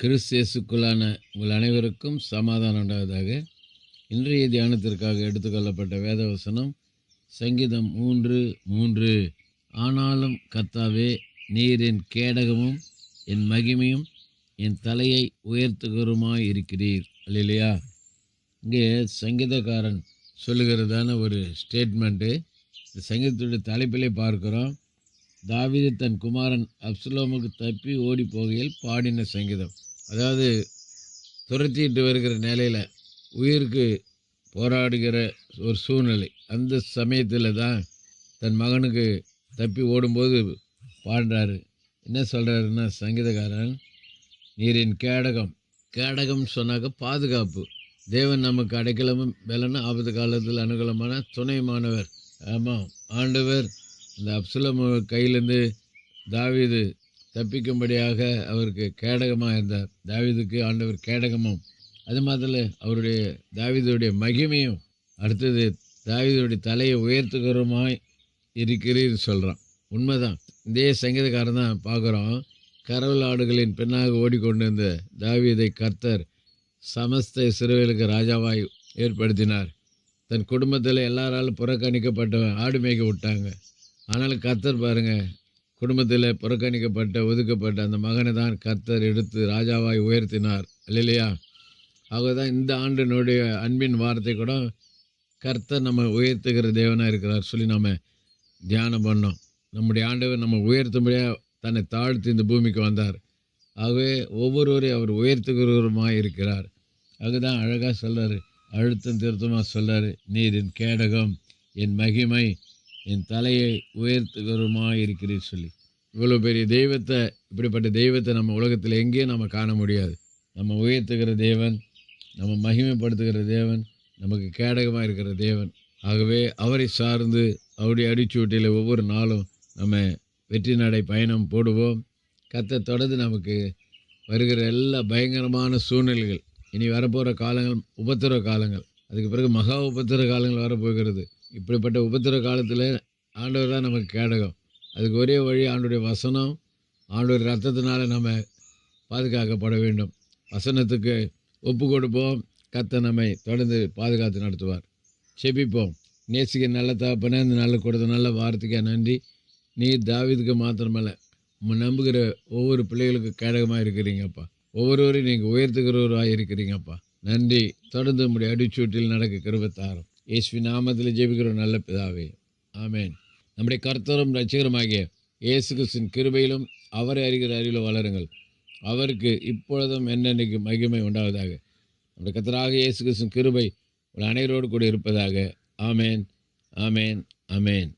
கிறிஸ்தேசுக்குள்ளான உங்கள் அனைவருக்கும் சமாதானம் உண்டாவதாக. இன்றைய தியானத்திற்காக எடுத்துக்கொள்ளப்பட்ட வேதவசனம் சங்கீதம் மூன்று மூன்று. ஆனாலும் கத்தாவே நீர் என் கேடகமும் என் மகிமையும் என் தலையை உயர்த்துகிறதுமாய் இருக்கிறீர் இல்லையா இங்கே சங்கீதக்காரன் சொல்லுகிறதான ஒரு ஸ்டேட்மெண்ட்டு. இந்த சங்கீதத்துடைய தலைப்பிலே பார்க்குறோம். தாவீது தன் குமாரன் அப்சுலோமுக்கு தப்பி ஓடி போகையில் பாடின சங்கீதம். அதாவது துரத்திட்டு வருகிற நிலையில் உயிருக்கு போராடுகிற ஒரு சூழ்நிலை. அந்த சமயத்தில் தான் தன் மகனுக்கு தப்பி ஓடும்போது பாடுறாரு என்ன சொல்கிறாருன்னா சங்கீதக்காரன் நீரின் கேடகம். கேடகம் சொன்னாக்க பாதுகாப்பு. தேவன் நமக்கு அடைக்கலமும் பலனும் ஆபத்து காலத்தில் அனுகூலமான துணைமானவர். ஆமாம் ஆண்டவர் இந்த அப்சுலம் கையிலேருந்து தாவிது தப்பிக்கும்படியாக அவருக்கு கேடகமாக இருந்தார் தாவீதுக்கு ஆண்டவர் கேடகமும் அது மாதிரி அவருடைய தாவீதுடைய மகிமையும் அடுத்தது தாவீதுடைய தலையை உயர்த்துகிறோமாய் இருக்கிறீர் சொல்கிறான் உண்மைதான். இதே சங்கீதக்காரன் தான் பார்க்குறோம். கரவல் ஆடுகளின் பெண்ணாக ஓடிக்கொண்டிருந்த தாவிதை கர்த்தர் சமஸ்த இஸ்ரவேலுக்கு ராஜாவாய் ஏற்படுத்தினார். தன் குடும்பத்தில் எல்லாராலும் புறக்கணிக்கப்பட்டவன் ஆடு மேய்க்க விட்டாங்க. ஆனாலும் கர்த்தர் பாருங்கள் குடும்பத்தில் புறக்கணிக்கப்பட்ட ஒதுக்கப்பட்ட அந்த மகனை தான் கர்த்தர் எடுத்து ராஜாவாய் உயர்த்தினார். இல்லையா தான் இந்த ஆண்டினுடைய அன்பின் வார்த்தை கூட கர்த்தர் நம்ம உயர்த்துகிற தேவனாக இருக்கிறார் சொல்லி நம்ம தியானம் பண்ணோம். நம்முடைய ஆண்டவர் நம்ம உயர்த்தும்படியாக தன்னை தாழ்த்தி இந்த பூமிக்கு வந்தார். ஆகவே ஒவ்வொருவரையும் அவர் உயர்த்துகிறவருமாக இருக்கிறார். அதுதான் அழகாக சொல்கிறார் அழுத்தம் திருத்தமாக சொல்கிறார் நீர் என் கேடகம் என் மகிமை என் தலையை உயர்த்துகிறவருமாக இருக்கிறீர் சொல்லி. இவ்வளோ பெரிய தெய்வத்தை இப்படிப்பட்ட தெய்வத்தை நம்ம உலகத்தில் எங்கேயும் நம்ம காண முடியாது. நம்ம உயர்த்துகிற தேவன் நம்ம மகிமைப்படுத்துகிற தேவன் நமக்கு கேடகமாக இருக்கிற தேவன். ஆகவே அவரை சார்ந்து அவருடைய அடிச்சூட்டியில் ஒவ்வொரு நாளும் நம்ம வெற்றி நடை பயணம் போடுவோம். கத்தை தொடர்ந்து நமக்கு வருகிற எல்லா பயங்கரமான சூழ்நிலைகள் இனி வரப்போகிற காலங்கள் உபத்திர காலங்கள் அதுக்கு பிறகு மகா உபத்திர காலங்கள் வரப்போகிறது. இப்படிப்பட்ட உபத்திர காலத்தில் ஆண்டவர் தான் நமக்கு கேடகம். அதுக்கு ஒரே வழி ஆண்டுடைய வசனம் ஆண்டுடைய ரத்தத்தினால் நம்ம பாதுகாக்கப்பட வேண்டும். வசனத்துக்கு ஒப்பு கொடுப்போம். கத்த நம்மை தொடர்ந்து பாதுகாத்து நடத்துவார். செபிப்போம். நேசிக்க நல்ல தாப்பனே இந்த நல்ல கொடுத்த நல்ல வார்த்தைக்காக நன்றி. நீ தாவிதுக்கு மாத்திரமல்ல நம்புகிற ஒவ்வொரு பிள்ளைகளுக்கு கேடகமாக இருக்கிறீங்கப்பா. ஒவ்வொருவரையும் நீங்கள் உயர்த்துகிறவராக இருக்கிறீங்கப்பா. நன்றி. தொடர்ந்து உங்களுடைய அடிச்சூட்டில் நடக்க கருவத்தாரம் இயேசுவி நாமத்தில் ஜெபிக்கிறோம். நல்ல பிதாவே. ஆமேன். நம்முடைய கர்த்தரும் ரட்சகருமாகிய இயேசு கிறிஸ்தின் கிருபையிலும் அவரை அறிகிற அறிவில் வளருங்கள். அவருக்கு இப்பொழுதும் என்னென்னைக்கு மகிமை உண்டாவதாக. நம்முடைய கர்த்தராக இயேசு கிறிஸ்தின் கிருபை உங்கள் அனைவரோடு கூட இருப்பதாக. ஆமேன். ஆமேன். ஆமேன்.